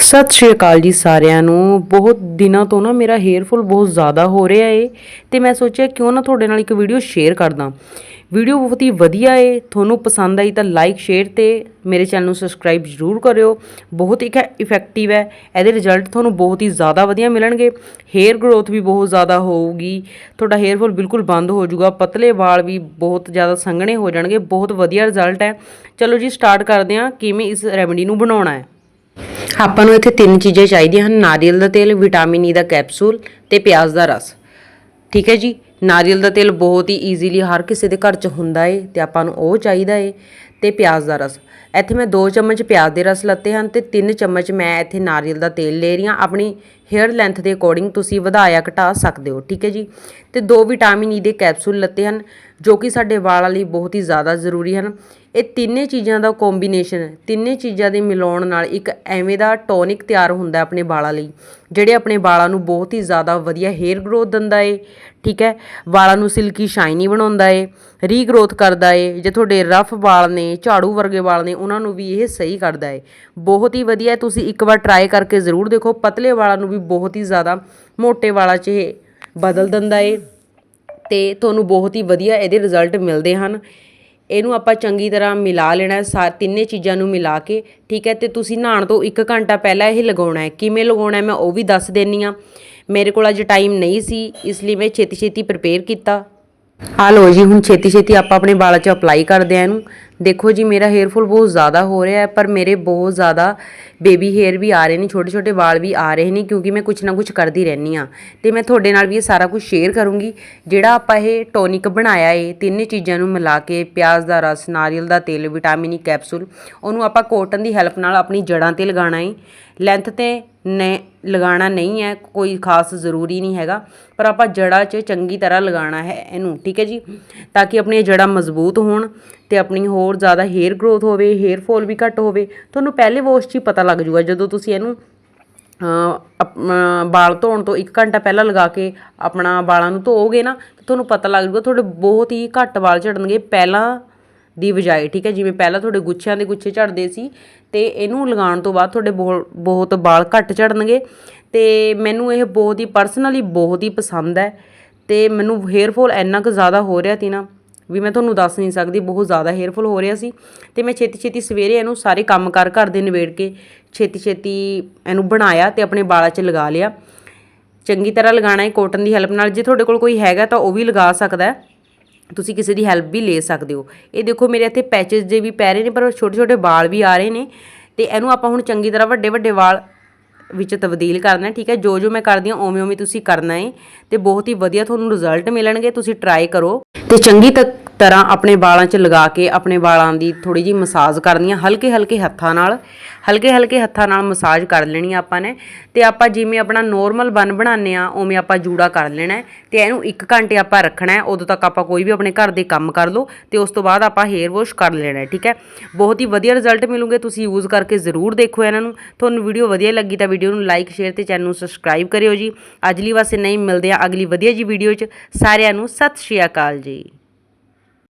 ਸਤਿ ਸ਼੍ਰੀ ਅਕਾਲ ਜੀ ਸਾਰਿਆਂ ਨੂੰ। ਬਹੁਤ ਦਿਨਾਂ ਤੋਂ ਨਾ ਮੇਰਾ ਹੇਅਰ ਫਾਲ ਬਹੁਤ ਜ਼ਿਆਦਾ ਹੋ ਰਿਹਾ ਏ ਤੇ ਮੈਂ ਸੋਚਿਆ ਕਿਉਂ ਨਾ ਤੁਹਾਡੇ ਨਾਲ ਇੱਕ ਵੀਡੀਓ ਸ਼ੇਅਰ ਕਰਦਾ ਵੀਡੀਓ ਬਹੁਤ ਹੀ ਵਧੀਆ ਏ। ਤੁਹਾਨੂੰ ਪਸੰਦ ਆਈ ਤਾਂ ਲਾਈਕ ਸ਼ੇਅਰ ਤੇ ਮੇਰੇ ਚੈਨਲ ਨੂੰ ਸਬਸਕ੍ਰਾਈਬ ਜ਼ਰੂਰ ਕਰਿਓ। ਬਹੁਤ ਹੀ ਇਫੈਕਟਿਵ ਹੈ। ਇਹਦੇ ਰਿਜ਼ਲਟ ਤੁਹਾਨੂੰ ਬਹੁਤ ਹੀ ਜ਼ਿਆਦਾ ਵਧੀਆ ਮਿਲਣਗੇ। ਹੇਅਰ ਗਰੋਥ ਵੀ ਬਹੁਤ ਜ਼ਿਆਦਾ ਹੋਊਗੀ। ਤੁਹਾਡਾ ਹੇਅਰ ਫਾਲ ਬਿਲਕੁਲ ਬੰਦ ਹੋ ਜਾਊਗਾ। ਪਤਲੇ ਵਾਲ ਵੀ ਬਹੁਤ ਜ਼ਿਆਦਾ ਸੰਘਣੇ ਹੋ ਜਾਣਗੇ। ਬਹੁਤ ਵਧੀਆ ਰਿਜ਼ਲਟ ਹੈ। ਚਲੋ ਜੀ ਸਟਾਰਟ ਕਰਦੇ ਹਾਂ। ਕਿਵੇਂ ਇਸ ਰੈਮਡੀ ਨੂੰ ਬਣਾਉਣਾ ਹੈ? ਆਪਾਂ ਨੂੰ ਇੱਥੇ ਤਿੰਨ ਚੀਜ਼ਾਂ ਚਾਹੀਦੀਆਂ ਹਨ, ਨਾਰੀਅਲ ਦਾ ਤੇਲ, ਵਿਟਾਮਿਨ ਈ ਦਾ ਕੈਪਸੂਲ ਤੇ ਪਿਆਜ਼ ਦਾ ਰਸ। ਠੀਕ ਹੈ ਜੀ? ਨਾਰੀਅਲ ਦਾ ਤੇਲ ਬਹੁਤ ਹੀ ਈਜ਼ੀਲੀ ਹਰ ਕਿਸੇ ਦੇ ਘਰ 'ਚ ਹੁੰਦਾ ਏ ਤੇ ਆਪਾਂ ਨੂੰ ਉਹ ਚਾਹੀਦਾ ਏ ਤੇ ਪਿਆਜ਼ ਦਾ ਰਸ। ਇੱਥੇ ਮੈਂ 2 ਚਮਚ ਪਿਆਜ਼ ਦੇ ਰਸ ਲੱਤੇ ਹਨ ਤੇ 3 ਚਮਚ ਮੈਂ ਇੱਥੇ ਨਾਰੀਅਲ ਦਾ ਤੇਲ ਲੈ ਰਹੀ ਹਾਂ। ਆਪਣੀ ਹੇਅਰ ਲੈਂਥ ਦੇ ਅਕੋਰਡਿੰਗ ਤੁਸੀਂ ਵਧਾਇਆ ਘਟਾ ਸਕਦੇ ਹੋ, ਠੀਕ ਹੈ ਜੀ? ਤੇ ਦੋ ਵਿਟਾਮਿਨ ਈ e ਦੇ ਕੈਪਸੂਲ ਲੱਤੇ ਹਨ, ਜੋ ਕਿ ਸਾਡੇ ਵਾਲਾਂ ਲਈ ਬਹੁਤ ਹੀ ਜ਼ਿਆਦਾ ਜ਼ਰੂਰੀ ਹਨ। ਇਹ ਤਿੰਨੇ ਚੀਜ਼ਾਂ ਦਾ ਕੰਬੀਨੇਸ਼ਨ ਤਿੰਨੇ ਚੀਜ਼ਾਂ ਦੇ ਮਿਲਾਉਣ ਨਾਲ ਇੱਕ ਐਵੇਂ ਦਾ ਟੌਨਿਕ ਤਿਆਰ ਹੁੰਦਾ ਆਪਣੇ ਵਾਲਾਂ ਲਈ, ਜਿਹੜੇ ਆਪਣੇ ਵਾਲਾਂ ਨੂੰ ਬਹੁਤ ਹੀ ਜ਼ਿਆਦਾ ਵਧੀਆ ਹੇਅਰ ਗਰੋਥ ਦਿੰਦਾ ਏ, ਠੀਕ ਹੈ? ਵਾਲਾਂ ਨੂੰ ਸਿਲਕੀ ਸ਼ਾਈਨੀ ਬਣਾਉਂਦਾ ਏ ਰੀਗਰੋਥ ਕਰਦਾ ਏ, ਜੇ ਤੁਹਾਡੇ ਰਫ ਵਾਲ ਨੇ, ਝਾੜੂ ਵਰਗੇ ਵਾਲ ਨੇ ਉਹਨਾਂ ਨੂੰ ਵੀ ਇਹ ਸਹੀ ਕਰਦਾ ਹੈ। ਬਹੁਤ ਹੀ ਵਧੀਆ ਤੁਸੀਂ ਇੱਕ ਵਾਰ ਟਰਾਈ ਕਰਕੇ ਜ਼ਰੂਰ ਦੇਖੋ। ਪਤਲੇ ਵਾਲਾਂ ਨੂੰ ਵੀ ਬਹੁਤ ਹੀ ਜ਼ਿਆਦਾ ਮੋਟੇ ਵਾਲਾਂ 'ਚ ਇਹ ਬਦਲ ਦਿੰਦਾ ਏ ਤੇ ਤੁਹਾਨੂੰ ਬਹੁਤ ਹੀ ਵਧੀਆ ਇਹਦੇ ਰਿਜ਼ਲਟ ਮਿਲਦੇ ਹਨ। ਇਹਨੂੰ ਆਪਾਂ ਚੰਗੀ ਤਰ੍ਹਾਂ ਮਿਲਾ ਲੈਣਾ ਹੈ, ਸਾ, ਤਿੰਨੇ ਚੀਜ਼ਾਂ ਨੂੰ ਮਿਲਾ ਕੇ, ਠੀਕ ਹੈ। ਤੇ ਤੁਸੀਂ ਨਹਾਉਣ ਤੋਂ 1 ਘੰਟਾ ਪਹਿਲਾਂ ਇਹ ਲਗਾਉਣਾ ਹੈ। ਕਿਵੇਂ ਲਗਾਉਣਾ ਹੈ, ਮੈਂ ਉਹ ਵੀ ਦੱਸ ਦੇਣੀ ਆ ਮੇਰੇ ਕੋਲ ਅੱਜ ਟਾਈਮ ਨਹੀਂ ਸੀ, ਇਸ ਲਈ ਮੈਂ ਛੇਤੀ ਛੇਤੀ ਪ੍ਰਪੇਅਰ ਕੀਤਾ। ਆ ਲੋ ਜੀ, ਹੁਣ ਛੇਤੀ ਛੇਤੀ ਆਪਾਂ ਆਪਣੇ ਵਾਲਾਂ 'ਚ ਅਪਲਾਈ ਕਰਦੇ ਆ ਇਹਨੂੰ। ਦੇਖੋ ਜੀ, ਮੇਰਾ ਹੇਅਰ ਫਾਲ ਬਹੁਤ ਜ਼ਿਆਦਾ ਹੋ ਰਿਹਾ ਹੈ, ਪਰ ਮੇਰੇ ਬਹੁਤ ਜ਼ਿਆਦਾ ਬੇਬੀ ਹੇਅਰ ਵੀ ਆ ਰਹੇ ਨੇ, ਛੋਟੇ ਛੋਟੇ ਵਾਲ ਵੀ ਆ ਰਹੇ ਨੇ, ਕਿਉਂਕਿ ਮੈਂ ਕੁਝ ਨਾ ਕੁਝ ਕਰਦੀ ਰਹਿੰਦੀ ਆ ਤੇ ਮੈਂ ਤੁਹਾਡੇ ਨਾਲ ਵੀ ਇਹ ਸਾਰਾ ਕੁਝ ਸ਼ੇਅਰ ਕਰੂੰਗੀ। ਜਿਹੜਾ ਆਪਾਂ ਇਹ ਟੋਨਿਕ ਬਣਾਇਆ ਏ, ਤਿੰਨੇ ਚੀਜ਼ਾਂ ਨੂੰ ਮਿਲਾ ਕੇ ਪਿਆਜ਼ ਦਾ ਰਸ, ਨਾਰੀਅਲ ਦਾ ਤੇਲ ਵਿਟਾਮਿਨ ਈ ਕੈਪਸੂਲ ਉਹਨੂੰ ਆਪਾਂ ਕੋਟਨ ਦੀ ਹੈਲਪ ਨਾਲ ਆਪਣੀ ਜੜਾਂ ਤੇ ਲਗਾਉਣਾ ਏ। ਲੈਂਥ ਤੇ ਨੇ ਲਗਾਉਣਾ ਨਹੀਂ ਹੈ, ਕੋਈ ਖਾਸ ਜ਼ਰੂਰੀ ਨਹੀਂ ਹੈਗਾ, ਪਰ ਆਪਾਂ ਜੜ੍ਹਾਂ 'ਚ ਚੰਗੀ ਤਰ੍ਹਾਂ ਲਗਾਉਣਾ ਹੈ ਇਹਨੂੰ, ਠੀਕ ਹੈ ਜੀ? ਤਾਂ ਕਿ ਆਪਣੀਆਂ ਜੜ੍ਹਾਂ ਮਜ਼ਬੂਤ ਹੋਣ ਤੇ ਆਪਣੀ ਹੋਰ ਜ਼ਿਆਦਾ ਹੇਅਰ ਗਰੋਥ ਹੋਵੇ, ਹੇਅਰ ਫਾਲ ਵੀ ਘੱਟ ਹੋਵੇ, ਤੁਹਾਨੂੰ ਪਹਿਲੇ ਵਾਸ਼ 'ਚ ਹੀ ਪਤਾ ਲੱਗ ਜੂਗਾ ਜਦੋਂ ਤੁਸੀਂ ਇਹਨੂੰ ਵਾਲ ਧੋਣ ਤੋਂ 1 ਘੰਟਾ ਪਹਿਲਾਂ ਲਗਾ ਕੇ ਆਪਣਾ ਵਾਲਾਂ ਨੂੰ ਧੋਓਗੇ ਨਾ ਤੁਹਾਨੂੰ ਪਤਾ ਲੱਗ ਜੂਗਾ ਤੁਹਾਡੇ ਬਹੁਤ ਹੀ ਘੱਟ ਵਾਲ ਝੜਨਗੇ, ਪਹਿਲਾਂ ਦੀ ਬਜਾਏ, ਠੀਕ ਹੈ, ਜਿਵੇਂ ਪਹਿਲਾਂ ਤੁਹਾਡੇ ਗੁੱਛਿਆਂ ਦੇ ਗੁੱਛੇ ਝੜਦੇ ਸੀ ਤੇ ਇਹਨੂੰ ਲਗਾਉਣ ਤੋਂ ਬਾਅਦ ਤੁਹਾਡੇ ਬਹੁਤ ਵਾਲ ਘੱਟ ਝੜਨਗੇ ਤੇ ਮੈਨੂੰ ਇਹ ਬਹੁਤ ਹੀ ਪਰਸਨਲੀ ਬਹੁਤ ਹੀ ਪਸੰਦ ਹੈ ਤੇ ਮੈਨੂੰ ਹੇਅਰ ਫਾਲ ਇੰਨਾ ਕੁ ਜ਼ਿਆਦਾ ਹੋ ਰਿਹਾ ਸੀ ਨਾ ਵੀ ਮੈਂ ਤੁਹਾਨੂੰ ਦੱਸ ਨਹੀਂ ਸਕਦੀ, ਬਹੁਤ ਜ਼ਿਆਦਾ ਹੇਅਰਫੁਲ ਹੋ ਰਿਹਾ ਸੀ ਤੇ ਮੈਂ ਛੇਤੀ ਛੇਤੀ ਸਵੇਰੇ ਇਹਨੂੰ ਸਾਰੇ ਕੰਮ ਕਰ ਘਰ ਦੇ ਨਿਬੇੜ ਕੇ ਛੇਤੀ ਛੇਤੀ ਇਹਨੂੰ ਬਣਾਇਆ ਤੇ ਆਪਣੇ ਵਾਲਾਂ 'ਚ ਲਗਾ ਲਿਆ। ਚੰਗੀ ਤਰ੍ਹਾਂ ਲਗਾਣਾ ਹੈ ਕੋਟਨ ਦੀ ਹੈਲਪ ਨਾਲ, ਜੇ ਤੁਹਾਡੇ ਕੋਲ ਕੋਈ ਹੈਗਾ ਤਾਂ ਉਹ ਵੀ ਲਗਾ ਸਕਦਾ ਹੈ। ਤੁਸੀਂ ਕਿਸੇ ਦੀ ਹੈਲਪ ਵੀ ਲੈ ਸਕਦੇ ਹੋ। ਇਹ ਦੇਖੋ ਮੇਰੇ ਇੱਥੇ ਪੈਚਸ ਜੇ ਵੀ ਪੈ ਰਹੇ ਨੇ, ਪਰ ਛੋਟੇ ਛੋਟੇ ਵਾਲ ਵੀ ਆ ਰਹੇ ਨੇ ਤੇ ਇਹਨੂੰ ਆਪਾਂ ਹੁਣ ਚੰਗੀ ਤਰ੍ਹਾਂ ਵੱਡੇ ਵੱਡੇ ਵਾਲ ਵਿੱਚ ਤਬਦੀਲ ਕਰਨਾ ਠੀਕ ਹੈ? ਜੋ ਜੋ ਮੈਂ ਕਰਦੀ ਹਾਂ ਓਵੇਂ ਓਵੇਂ ਤੁਸੀਂ ਕਰਨਾ ਹੈ ਤੇ ਬਹੁਤ ਹੀ ਵਧੀਆ ਤੁਹਾਨੂੰ ਰਿਜ਼ਲਟ ਮਿਲਣਗੇ, ਤੁਸੀਂ ਟਰਾਈ ਕਰੋ। ਤੇ ਚੰਗੀ ਤਰ੍ਹਾਂ ਆਪਣੇ ਵਾਲਾਂ 'ਚ ਲਗਾ ਕੇ ਆਪਣੇ ਵਾਲਾਂ ਦੀ ਥੋੜੀ ਜੀ ਮਸਾਜ ਕਰਨੀ ਆ, ਹਲਕੇ ਹਲਕੇ ਹੱਥਾਂ ਨਾਲ, ਹਲਕੇ ਹਲਕੇ ਹੱਥਾਂ ਨਾਲ ਮਸਾਜ ਕਰ ਲੈਣੀ ਆਪਾਂ ਨੇ। ਤੇ ਆਪਾਂ ਜਿਵੇਂ ਆਪਣਾ ਨੋਰਮਲ ਬਨ ਬਣਾਉਂਦੇ ਆ, ਉਵੇਂ ਆਪਾਂ ਜੂੜਾ ਕਰ ਲੈਣਾ ਤੇ ਇਹਨੂੰ 1 ਘੰਟੇ ਆਪਾਂ ਰੱਖਣਾ ਹੈ, ਉਦੋਂ ਤੱਕ ਆਪਾਂ ਕੋਈ ਵੀ ਆਪਣੇ ਘਰ ਦੇ ਕੰਮ ਕਰ ਲਓ ਤੇ ਉਸ ਤੋਂ ਬਾਅਦ ਆਪਾਂ ਹੇਅਰ ਵਾਸ਼ ਕਰ ਲੈਣਾ ਠੀਕ ਹੈ। ਬਹੁਤ ਹੀ ਵਧੀਆ ਰਿਜ਼ਲਟ ਮਿਲੂਗੇ, ਤੁਸੀਂ ਯੂਜ਼ ਕਰਕੇ ਜ਼ਰੂਰ ਦੇਖੋ ਇਹਨਾਂ ਨੂੰ। ਤੁਹਾਨੂੰ ਵੀਡੀਓ ਵਧੀਆ ਲੱਗੀ ਤਾਂ ਵੀਡੀਓ ਨੂੰ ਲਾਈਕ ਸ਼ੇਅਰ ਤੇ ਚੈਨਲ ਨੂੰ ਸਬਸਕ੍ਰਾਈਬ ਕਰਿਓ ਜੀ। ਅੱਜ ਲਈ ਵਾਸਤੇ ਨਹੀਂ ਮਿਲਦੇ ਆ ਅਗਲੀ ਵਧੀਆ ਜੀ ਵੀਡੀਓ 'ਚ। ਸਾਰਿਆਂ ਨੂੰ ਸਤਿ ਸ਼੍ਰੀ ਅਕਾਲ ਜੀ।